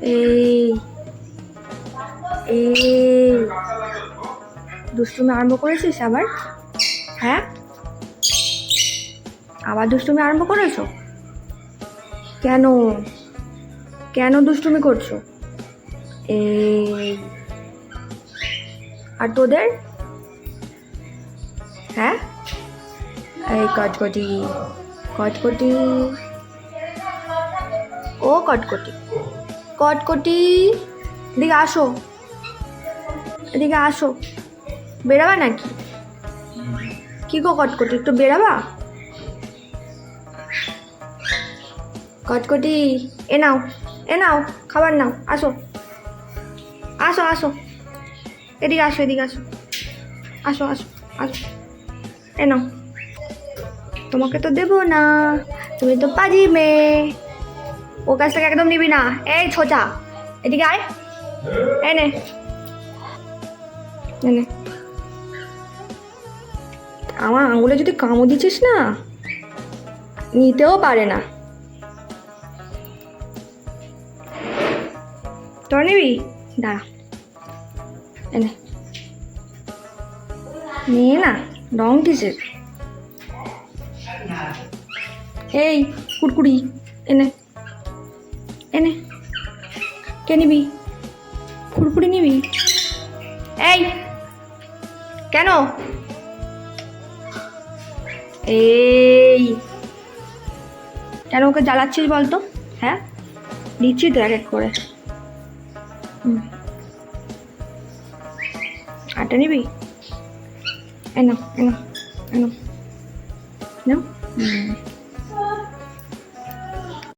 এই এই। দুষ্টুমি আরম্ভ করেছিস আবার? হ্যাঁ? আবার দুষ্টুমি আরম্ভ করেছ? কেন? কেন দুষ্টুমি করছ? এই। আর তোদের? হ্যাঁ? এই কটকটি কটকটি। ও কটকটি। কটকটি এদিকে আসো। এদিকে আসো। বেরাবা নাকি? কি গো কটকটি একটু বেরাবা? কটকটি এ নাও এ নাও, খাবার নাও, আসো। আসো আসো। এদিকে আসো এদিকে আসো। আসো আসো আসো। এ নাও। তোমাকে তো দেবো না, তুমি তো পাজি মেয়ে ও কাছ থেকে একদম নিবি না। এই ছোচা। এদিকে আয়। এনে এনে আমার আঙুলে যদি কামড় দিচ্ছিস না, নিতেও পারে না। তোর নিবি? দাঁড়া। এনে নিয়ে না রং কিসের এই কুড়কুড়ি এনে এনে কে নিবি? কুড়কুড়ি নিবি? এই, কেন? এই। কেন ওকে জ্বালাচ্ছিস বলতো? হ্যাঁ? দিচ্ছি তো এক এক করে। হুম। আটা নিবি? এনো এনো এনো নাও। হুম।